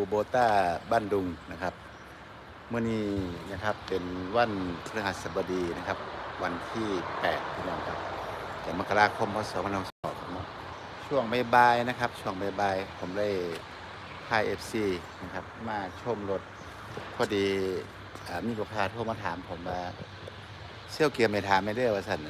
คูโบต้าบ้านดุงนะครับเมื่อนี้นะครับเป็นวันพฤหัสบดีนะครับ วันที่8พี่น้องครับแต่มกราคมพศ2562เนาะช่วงบ่ายๆนะครับ ช่วงบ่ายๆผมได้พายเอฟซีนะครับ มาชมรถพอดีอมีลูกค้าโทรมาถามผมว่าเซี่ยวเกียร์ไม่ถามไม่ได้ว่าสัน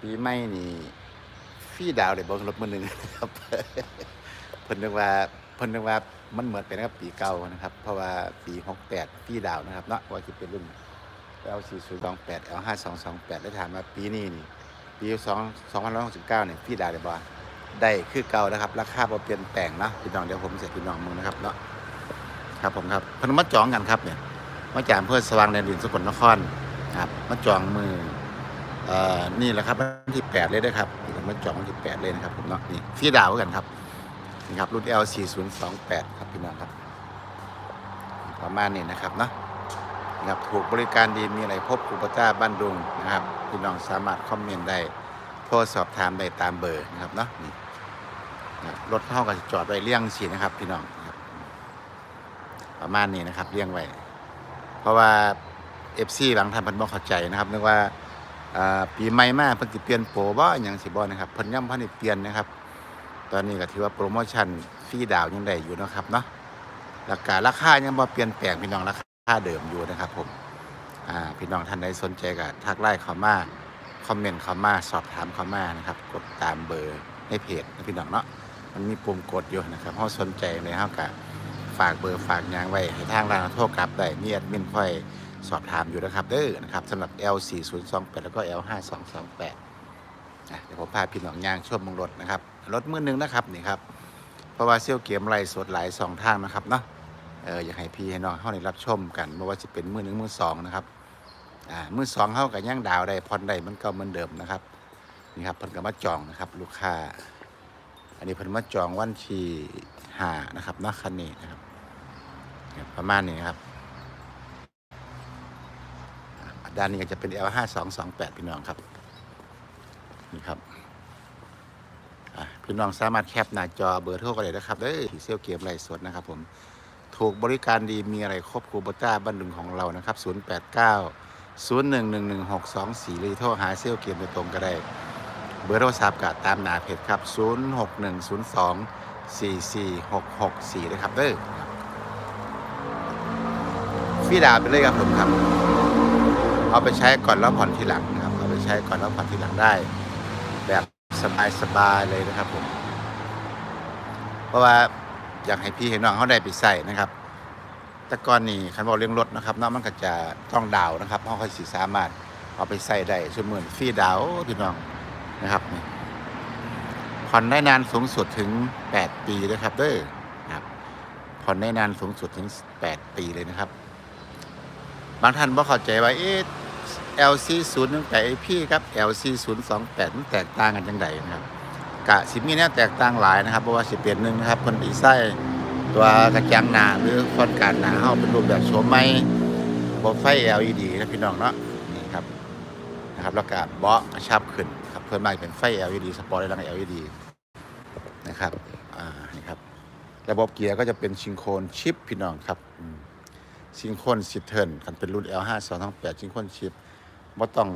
ปีใหม่นี่ฟี่ดาวเลยบอกรถมือหนึ่งนะครับเพิ่นนึกว่า เพิ่นว่ามันเหมือนเป็นกับปีเก่านะครับ เพราะว่าปี68ปีดาวนะครับเนาะว่าจะเป็นรุ่น L4028 L5228 แล้วถามว่าปีนี้นี่ปี2 2569เนี่ยพี่ดาวได้บ่ได้คือเก่านะครับ ราคาบ่เปลี่ยนแปลงเนาะพี่น้องเดี๋ยวผมจะพี่น้องมึงนะครับเนาะครับผมครับเพิ่นมาจองกันครับเนี่ยมาจากอำเภอสว่างแดนดินสกลนครครับมาจองมือเอ่อนี่แหละครับวันที่ 8 เลยเด้อครับมาจองวันที่ 8 เลยนะครับผมเนาะนี่พี่ดาวกันครับ นี่ครับรุ่น L4028 ครับพี่น้องครับ ประมาณนี้นะครับเนาะนี่ครับถูกบริการดีมีอะไรพบครูปจ้าบ้านดุงนะครับพี่น้องสามารถคอมเมนต์ได้โทรสอบถามได้ตามเบอร์นะครับเนาะนี่รถเข้ากับจอดไว้เลี่ยงสีนะครับ พี่น้องประมาณนี้นะครับเลี่ยงไว้ เพราะว่าเอฟซีบางท่านเพิ่นบ่เข้าใจนะครับนึกว่าอ่าปีใหม่มาเพิ่นสิเปลี่ยนโปรบ่อหยังสิบ่นะครับเพิ่นยังบ่ทันได้เปลี่ยนนะครับ ตอนนี้ก็ถือว่าโปรโมชั่นฟรีดาวยังได้อยู่นะครับเนาะราคาราคายังบ่เปลี่ยนแปลงพี่น้องราคาเดิมอยู่นะครับผมอ่าพี่น้องท่านใดสนใจก็ทักไลน์เขามาคอมเมนต์เขามาสอบถามเขามานะครับ กดตามเบอร์ในเพจนะพี่น้องเนาะมันมีปุ่มกดอยู่นะครับเฮาสนใจเลยเฮาก็ฝากเบอร์ฝากยังไว้ให้ทางร้านโทรกลับได้มีแอดมินค่อยสอบถามอยู่นะครับเด้อนะครับสำหรับ L4028 แล้วก็ L5228 อะเดี๋ยวผมพาพี่น้องยางชมมงรถนะครับ รถมือหนึ่งนะครับนี่ครับเพราะว่าเซี่ยวเกมไรสดหลายสองทางนะครับเนาะเอออยากให้พี่ให้น้องเข้าในรับชมกันไม่ว่าจะเป็นมือหนึ่งมือสองนะครับอ่ามือสองเข้ากับย่างดาวได้พรได้มันก็เหมือนเดิมนะครับนี่ครับเพิ่นก็มาจองนะครับ ลูกค้า อันนี้เพิ่นมาจองวันที่ห้านะครับนาะคันนี้นะครับประมาณนี้ครับด้านนี้ก็จะเป็น L ห้าสองสองแปดพี่น้องครับนี่ครับ พี่น้องสามารถแคปหน้าจอเบอร์โทรกันเลยนะครับเด้อที่เซลเกมไลฟ์สดนะครับผมถูกบริการดีมีอะไรครบครูบต้าบ้านดุงของเรานะครับ 089 0111 624หรือโทรหาเซลเกมโดยตรงก็ได้ เบอร์โทรศัพท์ก็ตามหน้าเพจครับ 0610244664นะครับเด้อฟีดาไปเลยครับผมครับเอาไปใช้ก่อนแล้วผ่อนทีหลังนะครับเอาไปใช้ก่อนแล้วผ่อนทีหลังได้ แบบ สบายๆเลยนะครับผม เพราะว่าอยากให้พี่ให้น้องเขาได้ไปใส่นะครับ แต่ก่อนนี่คันบอกเรื่องรถนะครับเนาะมันก็จะต้องดาวนะครับเขาค่อยสิสามารถเอาไปใส่ได้ชั่วโมงฟรีดาวพี่น้องนะครับนี่ผ่อนได้นานสูงสุดถึง 8 ปีเลยครับเด้อครับผ่อนได้นานสูงสุดถึง 8 ปีเลยนะครับ บางท่านบ่เข้าใจว่าเอ๊ะ LC 0 1 8พี่ครับ LC 0 2 8มันแตกต่างกันจังไดนะครับกะสิมีแนวแตกต่างหลายนะครับเพราะว่าสิเปลี่ยนหนึ่งนะครับคนดีไซน์ตัวกระจังหนาหรือฟอนการหนาเฮาเป็นรูปแบบโฉมใหม่บ่ไฟ LED นะพี่น้องเนาะนี่ครับนะครับแล้วก็เบาะกระชับขึ้นครับเพิ่มมาเป็นไฟ LED สปอร์ตไลท์ LED นะครับอ่านี่ครับระบบเกียร์ก็จะเป็นชิงโคนชิปพี่น้องครับอืมซิงโคนสิเทิร์นกันเป็นรุ่น L5 2 2 8ซิงโคนชิป บ่ต้อง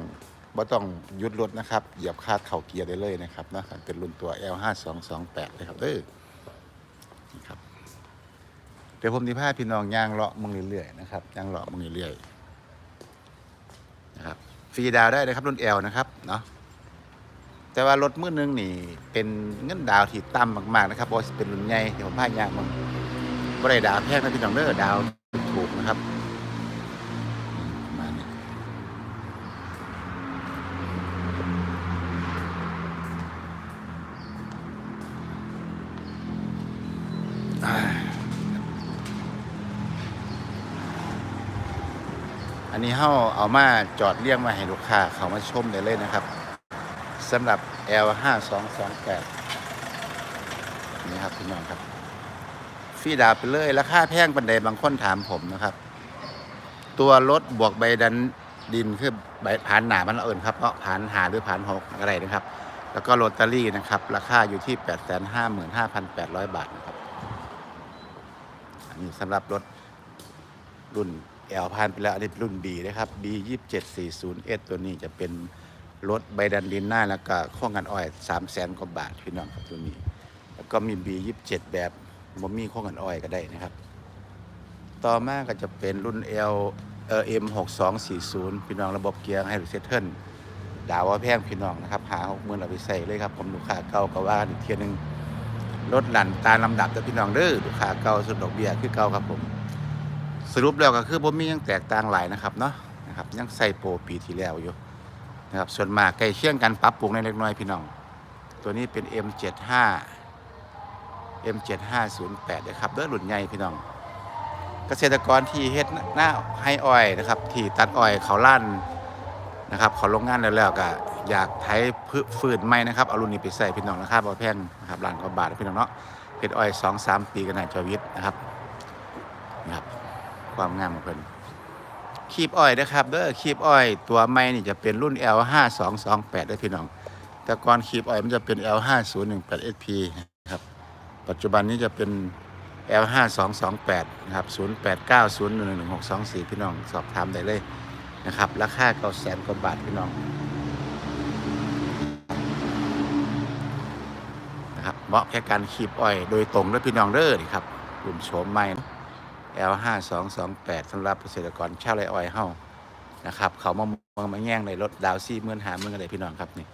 บ่ต้องหยุดรถนะครับ เหยียบคาดเข่าเกียร์ได้เลยนะครับนะคันเป็นรุ่นตัว L5 2 2 8นะครับเด้อนี่ครับ เดี๋ยวผมที่พาพี่น้องย่างเลาะมึงเรื่อยๆนะครับย่างเลาะมึงเรื่อยๆนะครับฟรีดาวได้นะครับรุ่น L นะครับเนาะแต่ว่ารถมือหนึงนี่ เป็นเงินดาวที่ต่ำมากๆนะครับบ่สิเป็นรุ่นใหญ่เดี๋ยวผมพาย่างมึงบ่ได้ดาวแพงนะพี่น้องเด้อดาว อันนี้เฮาเอามาจอดเรียงมาให้ลูกค้าเขามาชมได้เลยนะครับสำหรับ L5228 นี่ครับพี่น้องครับฟีดาไปเลยราคาแพงปันใดบางคนถามผมนะครับ ตัวรถบวกใบดันดินคือใบผ่านหนามันเอิญครับเพราะผ่านหาหรือผ่านหกอะไรนะครับ แล้วก็โรตารี่นะครับ ราคาอยู่ที่ 8 5 5 8 0 0 บาทนะครับ นี่สำหรับรถรุ่น L ผ่านไปแล้วอันนี้รุ่น B นะครับ B 2740S ตัวนี้จะเป็นรถใบดันดินหน้าแล้วก็ข้องกันอ้อย3 0 0แสนกว่าบาทพี่น้องครับตัวนี้ แล้วก็มี B 27แบบบ่มีข้องกันอ้อยก็ได้นะครับ ต่อมาก็จะเป็นรุ่น L เอ่อ M 6240พี่น้องระบบเกียร์ให้เซตเทิลดาวว่าแพงพี่น้องนะครับหาหกหมื่นเอาไปใส่เลยครับผมลูกค้าเก่าก็ว่าอีกเทียหนึง ลดหลั่นตามลำดับแต่พี่น้องเด้อลูกค้าเก่าสุดดอกเบี้ยคือเก่าครับผม สรุปแล้วก็คือผมมียังแตกต่างหลายนะครับเนาะนะครับยังใส่โปรปีที่แล้วอยู่นะครับส่วนมากใกล้เคียงกันปรับปรุงในเล็กน้อยพี่น้อง ตัวนี้เป็น M75 M7508 นะครับเด้อรุ่นใหญ่พี่น้อง เกษตรกรที่เฮ็ดหน้าให้อ้อยนะครับ ที่ตัดอ้อยเขาลั่นนะครับเขาโรงงานแล้วแล้วก็ อยากไถพืฟืนใหม่นะครับเอารุ่นนี้ไปใส่พี่น้องนะครับบ่แพงนะครับล้านกว่าบาทพี่น้องเนาะเฮ็ดอ้อย2 3ปีก็น่าจะวิทย์นะครับนะครับ ความงามของเพิ่นคีบอ้อยนะครับเด้อคีบอ้อย ตัวใหม่นี่จะเป็นรุ่น L5228 เด้อพี่น้อง แต่ก่อนคีบอ้อยมันจะเป็น L5018SP นะครับ ปัจจุบันนี้จะเป็น L5228 นะครับ0890111624 พี่น้องสอบถามได้เลยนะครับ ราคาเก้าแสนกว่าบาทพี่น้อง นะครับเหมาะแค่การคีบอ้อยโดยตรงด้วยพี่น้องเด้อนี่ครับกลุ่มโฉมใหม่ L5228 สำหรับเกษตรกรชาวไรอ้อยเฮานะครับ เขามามามาแย่งในรถดาวซี่เมื่อนหาเมื่อนอะไรพี่น้องครับนี่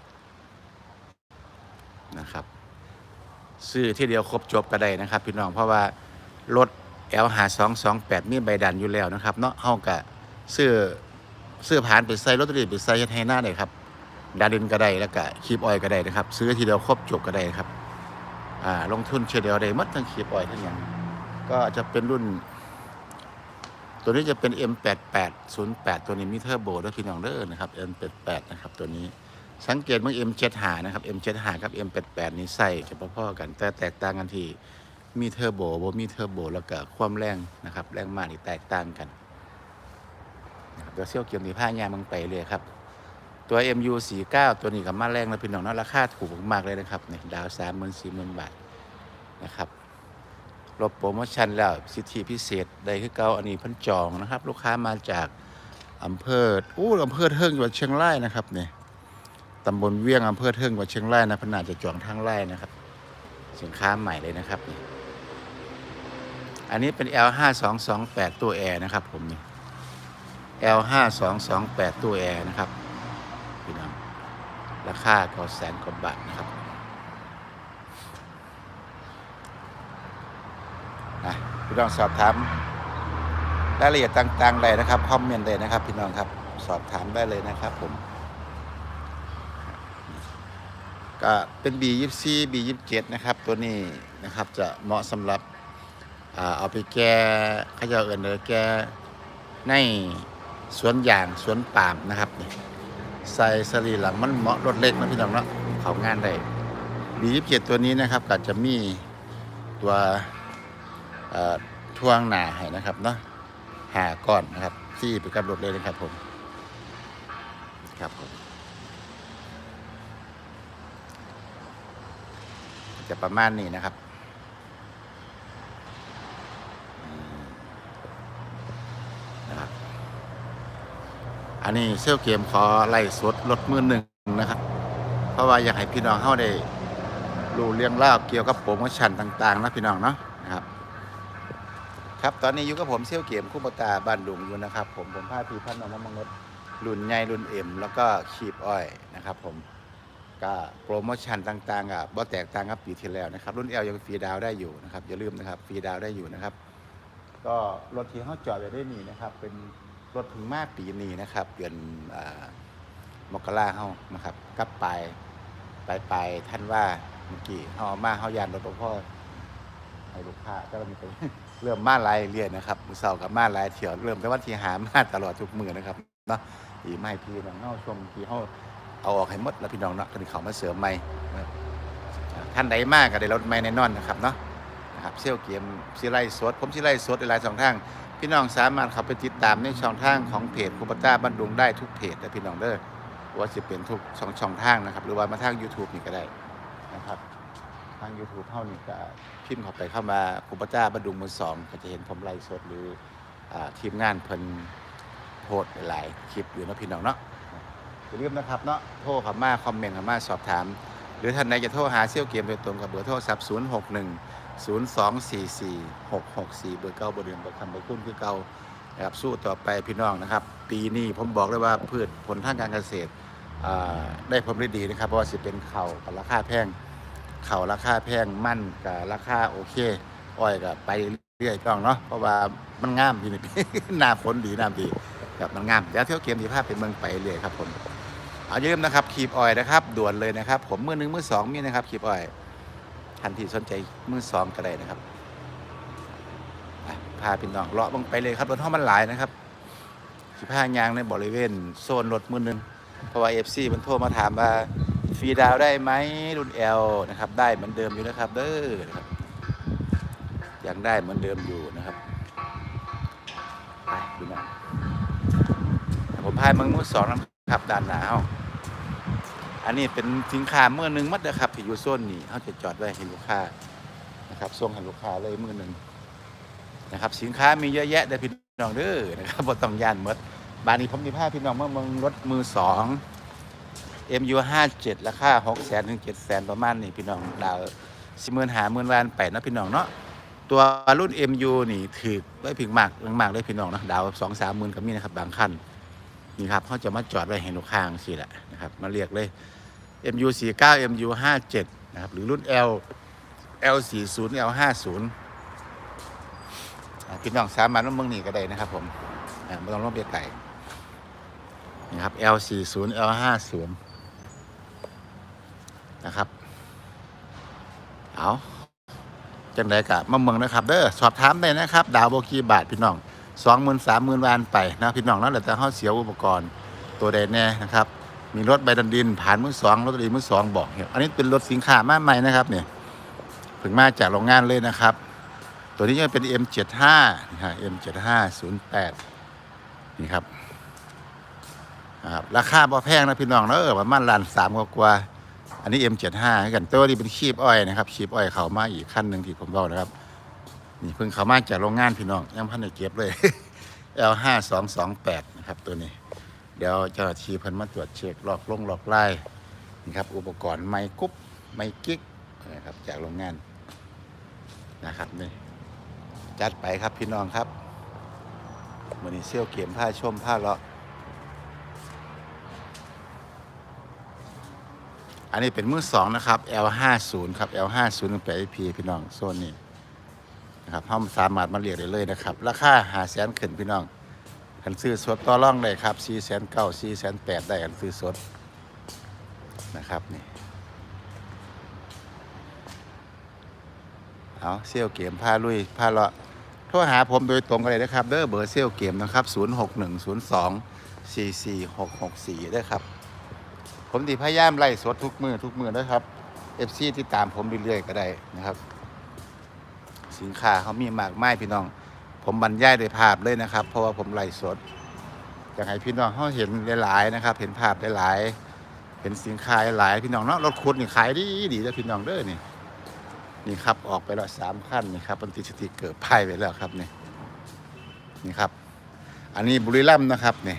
นะครับซื้อที่เดียวครบจบก็ได้นะครับ พี่น้องเพราะว่ารถ L หาสองสองแปดมีใบดันอยู่แล้วนะครับเนาะเฮากะซื้อซื้อผ่านไปใส่รถตอรีไปใส่เฮ็ดให้หน้าได้ครับดาดินก็ได้แล้วก็คีบออยก็ได้นะครับ ซื้อทีเดียวครบจบก็ได้ครับ ลงทุนเฉยเดียวได้หมดทั้งคีบออยทั้งอย่างก็จะเป็นรุ่น ตัวนี้จะเป็น M8808 ตัวนี้มีเทอร์โบด้วยพี่น้องเด้อนะครับ M88 นะครับตัวนี้สังเกตเมื่อ M75 นะครับ M75 กับ M88 นี้ใส่จะพอๆกัน แต่แตกต่างกันที่มีเทอร์โบบ่มีเทอร์โบแล้วก็ความแรงนะครับ แรงมากนี่แตกต่างกันนะครับเดี๋ยวเซี่ยวเกียมนี่ผ้ายางมังไปเลยครับ ตัว MU49 ตัวนี้กับมาแรงนะพี่น้องเนาะราคาถูกมากเลยนะครับนี่ดาว3 0 0 0 0 4 0 0 0 0บาทนะครับรบโปรโมชั่นแล้วสิทธิพิเศษใดคือเก่าอันนี้พันจองนะครับ ลูกค้ามาจากอำเภออู้อำเภอเทิงจังหวัดเชียงรายนะครับเนี่ยตำบลเวียงอำเภอเทิงจังหวัดเชียงรายนะพนาจะจองทางไร่นะครับ สินค้าใหม่เลยนะครับนี่อันนี้เป็น L 5 2 2 8 ตัวแอร์นะครับผมนี่ L 5 2 2 8 ตัวแอร์นะครับ ราคาก็แสนกว่าบาทนะครับอะพี่น้องสอบถามรายละเอียดต่างๆเลยนะครับคอมเมนต์เลยนะครับ พี่น้องครับสอบถามได้เลยนะครับผมก็เป็น B24 B27 นะครับ ตัวนี้นะครับจะเหมาะสำหรับอเอาไปแก้ขาจะเอินเลยแก้ในสวนยางสวนปาล์มนะครับนี่ ใส่สรีหลังมันเหมาะรถเล็กนะพี่น้องเนาะเขางานได้ B27 ตัวนี้นะครับก็จะมีตัวเอ่อท่วงหนาให้นะครับเนาะหาก้อนนะครับที่ไปกับรถเลยนะครับผมครับผมจะประมาณนี้นะครับอืมนะครับ อันนี้เซลเกมขอไล่สดลดมือหนึ่งนะครับ เพราะว่าอยากให้พี่น้องเข้าได้รู้เรื่องเล่าวเกี่ยวกับโปรโมชั่นต่างๆนะพี่น้องเนาะนะครับ ครับตอนนี้อยู่กับผมเซลเกมคู่ปตาบ้านดุงอยู่นะครับ ผมผมพาพี่พันน้องมะมงดรุ่นใหญ่รุ่นเอ็มแล้วก็ขีบอ้อยนะครับ ผมก็โปรโมชั่นต่างๆอะบ่แตกต่างกับปีที่แล้วนะครับ รุ่น L ยังฟรีดาวได้อยู่นะครับอย่าลืมนะครับฟรีดาวได้อยู่นะครับ ก็รถที่เขาจอดไว้ได้นี่นะครับ เป็น รถถึงมาปีนี้นะครับเดือนอมกราเฮานะครับกลับไปไปไปท่านว่าเมื่อกี้เฮาเอามาเฮายานรถพ่อให้ลูกค้าก็มีไปเริ่มมาลายเรียนนะครับมือเสาร์กับมาลายเที่ยวเริ่มแต่วันที่หามาตลอดทุกมือนะครับเนาะอีไม่พี่น้องเฮาชมที่เฮาเอาออกให้หมดแล้วพี่น้องเนาะก็นี่เขามาเสริมใหม่ท่านใดมากก็ได้รถใหม่แน่นอนนะครับเนาะนะครับเซี่ยวเกมซีไลสดผมซีไลสดหลายช่องทาง พี่น้องสามารถเข้าไปติดตามในช่องทางของเพจคูปต้าบ้านดุงได้ทุกเพจนะพี่น้องเด้อว่าจะเป็นทุกช่องช่องทางนะครับ หรือว่ามาทาง YouTube นี่ก็ได้นะครับ ทาง YouTube เท่านี้ก็พิมพ์เข้าไปเข้ามาคุปจ้าบันดุงมือสองก็จะเห็นผมไลฟ์สดหรืออทีมงานเพิ่นโพสหลายๆคลิปอยู่นะพี่น้องเนาะอย่าลืมนะครับเนาะโทรเข้ามาคอมเมนต์เข้ามาสอบถาม หรือท่านใดจะโทรหาเซี่ยวเกมโดยตรงกับเบอร์โทรศัพท์061 0244 664 เบอร์เก้าเบอร์เดิมเบอร์คำเบอร์คุ้นคือเก่านะครับสู้ต่อไปพี่น้องนะครับ ปีนี้ผมบอกเลยว่าพืชผลทางการเกษตรได้ผลได้ดีนะครับ เพราะว่าสิเป็นเข่ากับราคาแพงเข่าราคาแพงมั่นกับราคาโอเค อ้อยกับไปเรื่อยพี่น้องเนาะเพราะว่ามันงามพี่นี่หน้าฝนดีน้ำดีครับมันงามเดี๋ยวเที่ยวเกมที่ภาพเป็นเมืองไปเรื่อยครับผมเอาอย่มนะครับคีบออยนะครับด่วนเลยนะครับ ผมมือหนึ่งมือสองมีนะครับคีบออย ทันที่สนใจมือสองก็ได้นะครับพาพี่น้องเลาะบังไปเลยครับรถห้องมันหลายนะครับสิพายางในบริเวณโซนรถมือหนึ่งเพราะว่าเอฟซีมันโทรมาถามว่าฟรีดาวได้ไหมรุ่นเอลนะครับ ได้เหมือนเดิมอยู่นะครับเด้อนะครับยังได้เหมือนเดิมอยู่นะครับไปพี่น้งผมพายมังมือสองนะครับด้านหนาว อันนี้เป็นสินค้าเมื่อหนึ่งมัดนะครับที่อยู่โซนนี้เขาจะจอดไว้ให้ลูกค้านะครับส่งให้ลูกค้าเลยมือหนึ่งนะครับ สินค้ามีเยอะแยะเด้อพี่น้องเด้อนะครับบ่ต้องยานหมดบานนี้ผมมีผ้าพี่น้องเมื่อเมืองรถมือสอง MU 57ราคา6แสนถึง7แสนประมาณนี้พี่น้องดาวสิหมื่นหาหมื่นวานไปนะพี่น้องเนาะตัวรุ่น MU นี่ถือไว้พิงมากมากเลยพี่น้องนะดาวสองสามหมื่นก็มีนะครับบางคันนี่ครับเขาจะมาจอดไว้ให้ลูกค้าสิแหละนะครับ มาเรียกเลย MU 4 9 MU 5 7 นะครับหรือรุ่น L L 4 0 L 5 0 พี่น้องสามารถมาเมืองนี้ก็ได้นะครับผมไม่ต้องลงเบียไก่นี่ครับ L 4 0 L 5 0 นะครับ เอาจังไดกะมาเมืองนะครับ เด้อสอบถามได้นะครับ ดาวโบกีบาทพี่น้องสองหมื่นสามหมื่นวานไปนะพี่น้องนั่นแหละแต่เขาเสียอุปกรณ์ตัวใดแน่นะครับ มีรถใบดันดิน ผ่านมือสองรถดีมือสองบอกเนี่ยอันนี้เป็นรถสินค้ามาใหม่นะครับเนี่ยเพิ่งมาจากโรงงานเลยนะครับ ตัวนี้จะเป็น M75 นะฮะ M7508 นี่ครับนะครับราคาบ่แพงนะพี่น้องเนอะประมาณล้านสามกว่าอันนี้ M75 กันตัวนี้เป็นคีบอ้อยนะครับคีบอ้อยเขามาอีกขั้นหนึ่งที่ผมบอกนะครับนี่เพิ่งเขามาจากโรงงานพี่น้องยังพันได้เก็บเลย L5228 นะครับตัวนี้ เดี๋ยวเจ้าหน้าที่เพิ่นมาตรวจเช็คลอกลงหลอกไล่นี่ครับ อุปกรณ์ไม้กุ๊บไม้กิ๊กนะครับจากโรงงานนะครับนี่จัดไปครับพี่น้องครับมือนี้เซี่ยวเกมผ้าชมผ้าเลาะอันนี้เป็นมือสองนะครับ L50 ครับ L50 เป็น IP พี่น้องโซนนี้นะครับห้องสามารถมาเรียกได้เลยนะครับ ราคาหาแสนขึ้นพี่น้อง คันซื้อสดต่อร่องได้ครับ4 9 0 0 0 4 8 0 0ได้คันซื้อสดนะครับนี่เอาเซี่ยวเกมพาลุยพาเลาะโทรหาผมโดยตรงกันเลยนะครับเด้อเบอร์เซี่ยวเกมนะครับ0 6 1 0 2 4 4 6 6 4ได้ครับ ผมดีพยายามไล่สดทุกมือทุกมือนะครับ FC ที่ตามผมเรื่อยๆก็ได้นะครับ สินค้าเขามีมากมายพี่น้อง ผมบรรยายด้ภาพเลยนะครับ เพราะว่าผมไลฟ์สดอยากให้พี่น้องเขาเห็นหลายๆนะครับ เห็นภาพหลายๆเห็นสินค้าหลายพี่น้องเนาะรถคุดนี่ขายดีดีแล้วพี่น้องเด้อนี่นี่ครับออกไปแล้วสามขั้นนี่ครับมันติดสติเกิดไพ่ไปแล้วครับนี่นี่ครับ อันนี้บุรีรัมย์นะครับนี่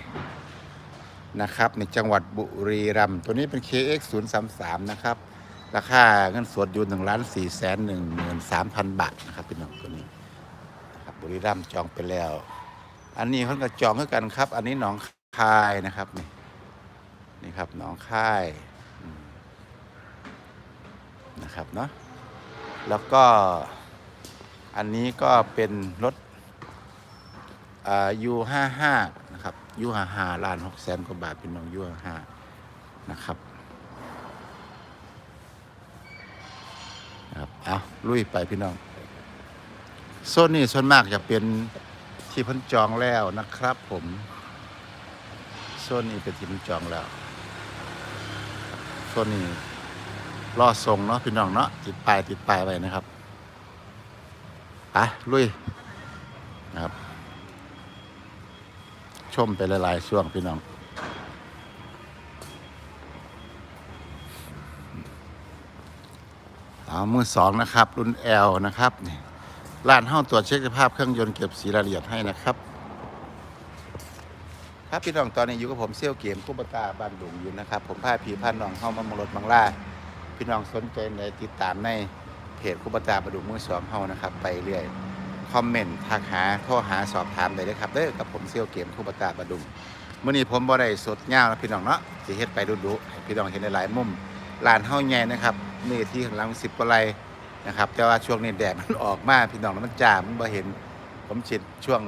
นะครับในจังหวัดบุรีรัมย์ตัวนี้เป็น KX 0 3 3นะครับ ราคาเงินสดอยู่หนึ่งล้านสี่แสนหนึ่งหมื่นสามพันบาทนะครับพี่น้องตัวนี้ บุรีรัมย์จองไปแล้ว อันนี้เขาก็จองเท่ากันครับ อันนี้หนองคายนะครับนี่นี่ครับหนองคายนะครับเนาะแล้วก็อันนี้ก็เป็นรถยูห้าห้านะครับยูห้าห้าล้านหกแสนกว่าบาทเป็นน้องยูห้าห้านะครับนะครับเอาลุยไปพี่น้อง โซนนี้ส่วนมากจะเป็นที่พ้นจองแล้วนะครับผม โซนนี้เป็นที่พ้นจองแล้ว โซนนี้รอส่งเนาะพี่น้องเนาะติดป้ายติดป้ายไว้นะครับไปลุยนะครับ ชมไปหลายๆช่วงพี่น้องเอาเอามือสองนะครับ รุ่น L นะครับนี่ ร้านห้องตรวจเช็คสภาพเครื่องยนต์เก็บสีรายละเอียดให้นะครับ ครับพี่น้องตอนนี้อยู่กับผมเซี่ยวเกมกุบตาบ้านดุงอยู่นะครับ ผมพาพี่พาน้องเข้ามามองรถมังล่าพี่น้องสนใจในติดตามในเพจกุบตาบ้านดุงมือสองเฮานะครับ ไปเรื่อยคอมเมนต์ทักหาโทรหาสอบถามได้เลยครับเด้อกับผมเซี่ยวเกมกุบตาบ้านดุงมื้อนี้ผมบ่ได้สดยาวนะพี่น้องเนาะสิเฮ็ดไปดุๆให้พี่น้องเห็นหลายมุมร้านเฮาใหญ่นะครับนี่ที่ขลัง10กว่าไร่ นะครับ แต่ว่าช่วงนี้แดดมันออกมากพี่น้องแล้วมันจามันบ่เห็นผมชิดช่วง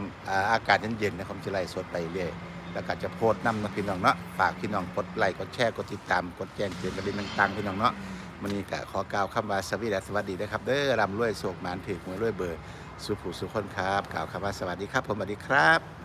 อากาศเย็นๆนะผมจะไล่สดไปเรื่อยแล้วก็จะโพสต์นำนะพี่น้องเนาะฝากพี่น้องกดไลค์กดแชร์กดติดตามกดแจ้งเตือนกระดิ่งต่างๆพี่น้องเนาะมันนี้ก็ขอกล่าวคำว่าสวัสดีและสวัสดีนะครับเด้อรำรวยโศกหมานถือหวยรวยเบอร์สุผูสุขคนครับกล่าวคำว่าสวัสดีครับ ผมสวัสดีครับ